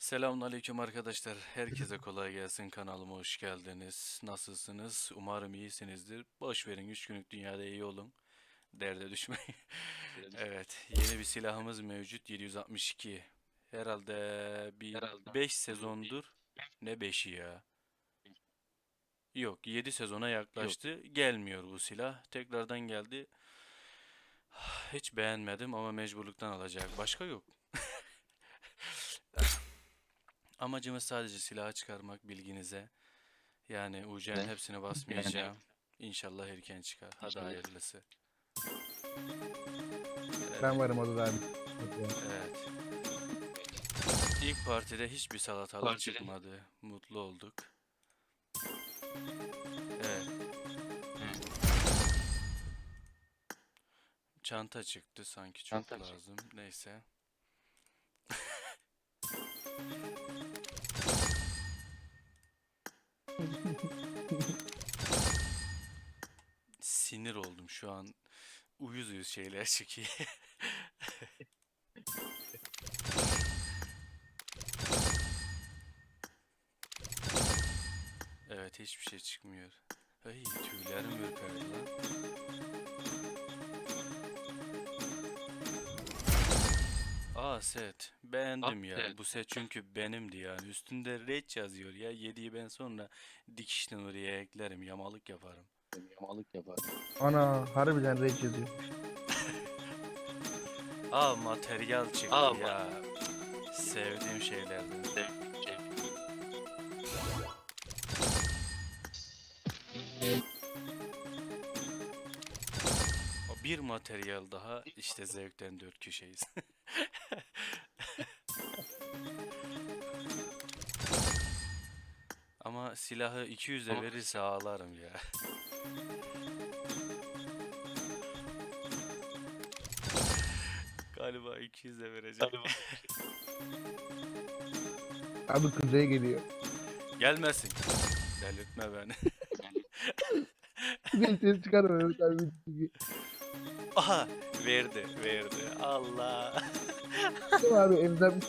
Selamünaleyküm arkadaşlar. Herkese kolay gelsin. Kanalıma hoş geldiniz. Nasılsınız? Umarım iyisinizdir. Boş verin 3 günlük dünyada iyi olun. Derde düşmeyin. Evet, yeni bir silahımız mevcut 762. Herhalde bir Herhalde 5 sezondur. Ne 5'i ya? Yok, 7 sezona yaklaştı. Gelmiyor bu silah. Tekrardan geldi. Hiç beğenmedim ama mecburluktan alacak. Başka yok. Amacımız sadece silahı çıkarmak bilginize. Yani UC'nin hepsini basmayacağım. İnşallah erken çıkar. Hadi İnşallah. hayırlısı. Ben varım odada abi. Evet. İlk partide hiçbir salatalık Partide. çıkmadı. Mutlu olduk. Evet. Çanta çıktı sanki çok Çanta çıktı. lazım. Neyse. Sinir oldum şu an. Uyuz uyuz şeyler çıkıyor. Evet hiçbir şey çıkmıyor. Ay tüylerim ürperdi lan. Aa set. Beğendim Ah, ya. set. Bu set çünkü benimdi yani. Üstünde red yazıyor ya. 7'yi ben sonra dikişten oraya eklerim. Yamalık yaparım. Yamalık yapar. Ana harbiden red yazıyor. Aa materyal çıktı Aa, ya. Sevdiğim şeylerden. Şey. O Bir materyal daha işte zevkten dört kişiyiz. silahı 200'e Ama- verirse ağlarım ya. Galiba 200'e vereceğim. Abi kuzeye geliyor. Gelmesin. Delirtme beni. Kuzey ses çıkarmıyor. Abi, Aha verdi verdi. Allah. abi evden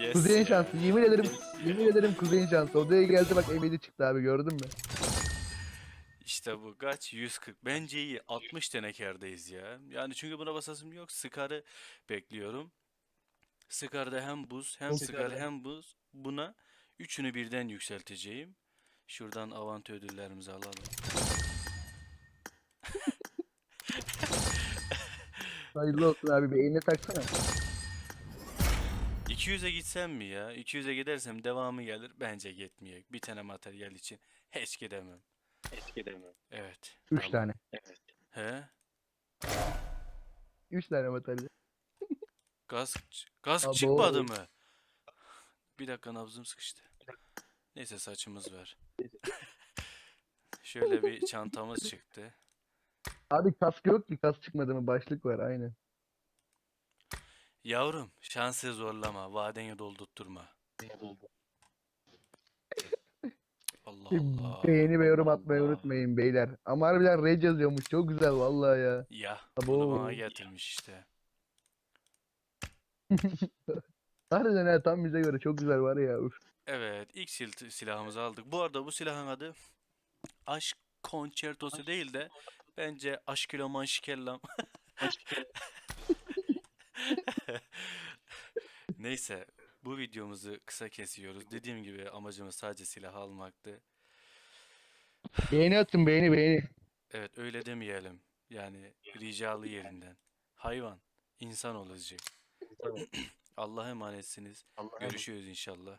Yes kuzeyin şansı. Yemin ederim yemin ederim kuzeyin şansı. Odaya geldi bak M7 çıktı abi gördün mü? İşte bu kaç? 140. Bence iyi. 60 tane kârdayız ya. Yani çünkü buna basasım yok. Scar'ı bekliyorum. Scar'da hem buz hem güzel. hem buz. Buna üçünü birden yükselteceğim. Şuradan avant ödüllerimizi alalım. Hayırlı olsun abi bir eline taksana. 200'e gitsem mi ya? 200'e gidersem devamı gelir. Bence gitmeyecek. Bir tane materyal için hiç gidemem. Eskiden mi? Evet. 3 Tamam. tane. Evet. He? 3 tane materyal. Gaz gaz Abo. çıkmadı mı? Bir dakika nabzım sıkıştı. Neyse saçımız var. Şöyle bir çantamız çıktı. Abi kask yok ki kask çıkmadı mı? Başlık var aynen. Yavrum şansı zorlama, vadeni doldurtturma. Allah Allah. Beğeni ve yorum atmayı Allah. unutmayın beyler. Ama harbiden red yazıyormuş. Çok güzel vallahi ya. Ya Abo. bunu bana getirmiş işte. Harbiden ha tam bize göre çok güzel var ya. Uf. Evet ilk sil silahımızı aldık. Bu arada bu silahın adı Aşk Konçertosu değil de bence Aşkiloman Şikellam. Neyse bu videomuzu kısa kesiyoruz. Dediğim gibi amacımız sadece silah almaktı. Beğeni atın beğeni beğeni. Evet öyle demeyelim. Yani ricalı yerinden. Hayvan, insan olacak. Allah'a emanetsiniz. Allah'a Görüşürüz inşallah.